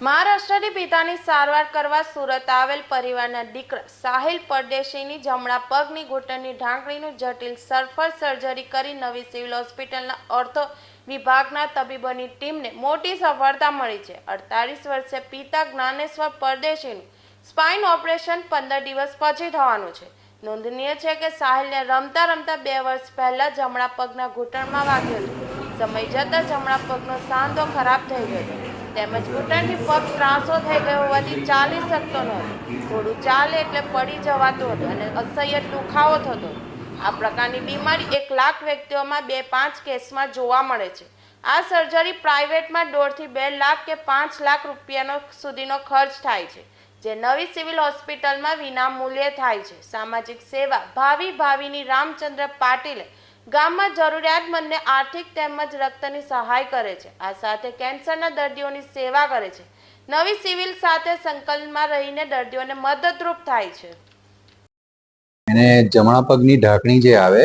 મહારાષ્ટ્રથી પિતાની સારવાર કરવા સુરત આવેલ પરિવારના દીકરા સાહિલ પરદેશીની જમણા પગની ઘૂંટણની ઢાંકણીનું જટિલ સરફર સર્જરી કરી નવી સિવિલ હોસ્પિટલના ઓર્થો વિભાગના તબીબોની ટીમને મોટી સફળતા મળી છે. અડતાલીસ વર્ષે પિતા જ્ઞાનેશ્વર પરદેશીનું સ્પાઇન ઓપરેશન પંદર દિવસ પછી થવાનું છે. નોંધનીય છે કે સાહિલને રમતા રમતા બે વર્ષ પહેલા જમણા પગના ઘૂંટણમાં વાગ્યું હતો. સમય જતાં જમણા પગનો સાંધો ખરાબ થઈ ગયો તેમજ ઘૂંટણથી પગ ત્રાસો થઈ ગયો હોવાથી ચાલી શકતો નહોતો થોડું ચાલે એટલે પડી જવાતું હતું અને અસહ્ય દુખાવો થતો આ પ્રકારની બીમારી એક લાખ વ્યક્તિઓમાં બે પાંચ કેસમાં જોવા મળે છે. આ સર્જરી પ્રાઇવેટમાં દોઢથી બે લાખ કે પાંચ લાખ રૂપિયાનો સુધીનો ખર્ચ થાય છે, જે નવી સિવિલ હોસ્પિટલમાં વિના મૂલ્યે થાય છે. સામાજિક સેવા ભાવિ ભાવિની રામચંદ્ર પાટીલે ગામમાં જરૂરિયાતમંદને આર્થિક તેમજ રક્તની સહાય કરે છે. આ સાથે કેન્સરના દર્દીઓની સેવા કરે છે. નવી સિવિલ સાથે સંકલનમાં રહીને દર્દીઓને મદદરૂપ થાય છે. એને જમણા પગની ઢાંકણી જે આવે,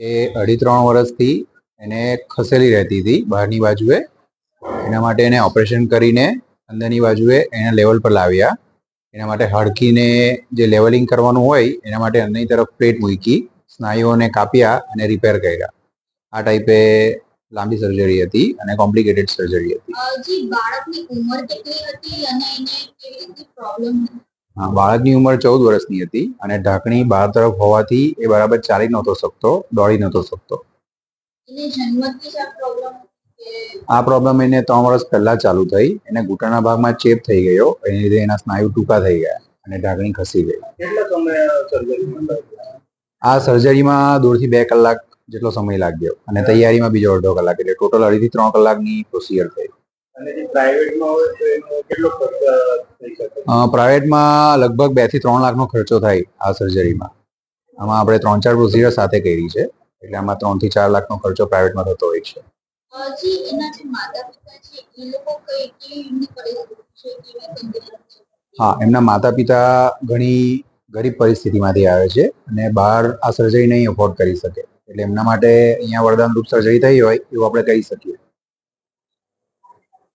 એ અઢી ત્રણ વર્ષથી એને ખસેલી રહેતી હતી બહારની બાજુએ. એના માટે એને ઓપરેશન કરીને અંદરની બાજુએ એને લેવલ પર લાવ્યા. એના માટે હડકીને જે લેવલિંગ કરવાનું હોય, એના માટે અંદરની તરફ પ્લેટ મૂકી. સ્નાયુઓને કાપ્યા અને રિપેર કર્યા. આ ટાઈપે લાંબી સર્જરી હતી અને કોમ્પ્લિકેટેડ સર્જરી હતી. બાળકની ઉંમર કેટલી હતી અને એને કેવી રીતની પ્રોબ્લેમ હા, બાળકની ઉંમર ચૌદ વર્ષની હતી અને ઢાંકણી બહાર તરફ હોવાથી એ બરાબર ચાલી નહોતો શકતો દોડી નહોતો શકતો. એને જન્મથી જ આ પ્રોબ્લેમ કે આ પ્રોબ્લેમ એને ત્રણ વર્ષ પહેલા ચાલુ થઈ. એને ઘૂંટણના ભાગમાં ચેપ થઈ ગયો. એની લીધે એના સ્નાયુ ટૂંકા થઈ ગયા અને ઢાંકણી ખસી ગઈ. કેટલા સમય સર્જરી આ સર્જરીમાં દોઢથી બે કલાક જેટલો સમય લાગ્યો અને તૈયારીમાં બીજો અડધો કલાક એટલે ટોટલ અઢીથી ત્રણ કલાકની પ્રોસિજર થઈ. પ્રાઇવેટમાં હોય તો એનો કેટલો ખર્ચ થઈ શકે? અ, પ્રાઇવેટમાં લગભગ બેથી ત્રણ લાખનો ખર્ચો થાય આ સર્જરીમાં આમાં આપણે ત્રણ ચાર પ્રોસિજર સાથે કરી છે એટલે આમાં ત્રણથી ચાર લાખનો ખર્ચો પ્રાઇવેટમાં થતો હોય છે. હા એમના માતા પિતા ઘણી ગરીબ પરિસ્થિતિમાંથી આવે છે અને બહાર આ સર્જરી નહીં અફોર્ડ કરી શકે. એટલે એમના માટે અહીંયા વરદાનરૂપ સર્જરી થઈ હોય એવું આપણે કહી શકીએ.